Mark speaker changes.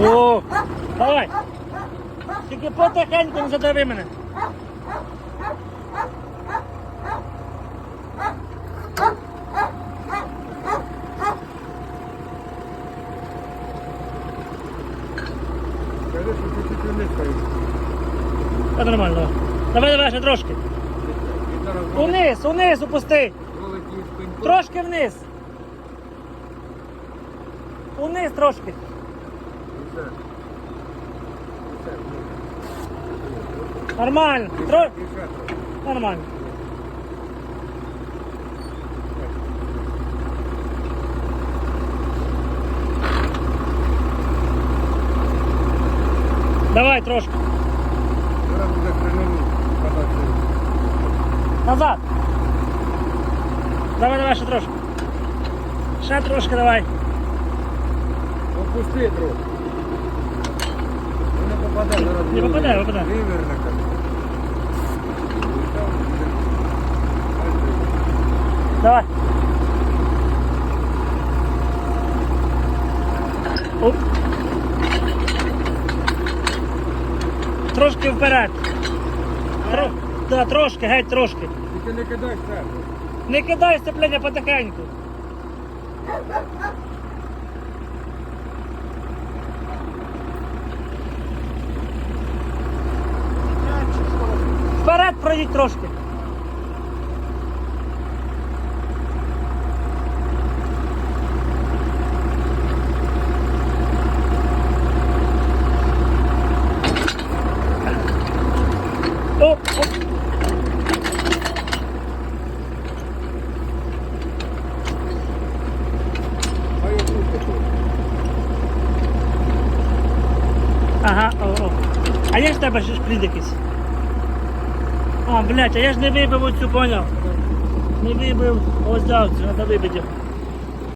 Speaker 1: О, давай. Тільки потихеньку не задави мене. Та нормально. Давай, давай, ще трошки. Униз, униз опусти. Трошки вниз. Униз трошки.
Speaker 2: І все. І все.
Speaker 1: Нормально. Тро...
Speaker 2: І ще трохи.
Speaker 1: Нормально. Давай трошки.
Speaker 2: Зараз буде кренову подати.
Speaker 1: Назад. Давай, давай, ще трошки. Ще трошки давай.
Speaker 2: Опусти трохи. Ну, Не попаде зараз.
Speaker 1: Не попаде, попаде.
Speaker 2: Виверне.
Speaker 1: Давай. Оп. Трошки вперед. Тро... Да, трошки, геть трошки.
Speaker 2: Тільки не кидай все.
Speaker 1: Не кидай сцеплення потихеньку. Вперед пройдіть трошки. Оп, оп.
Speaker 2: Хай опусти трохи.
Speaker 1: Ага, о, о. А є ж в тебе ще шплід якийсь? А, блядь, а я ж не вибив оцю, поняв? Не вибив ось цю, треба вибити.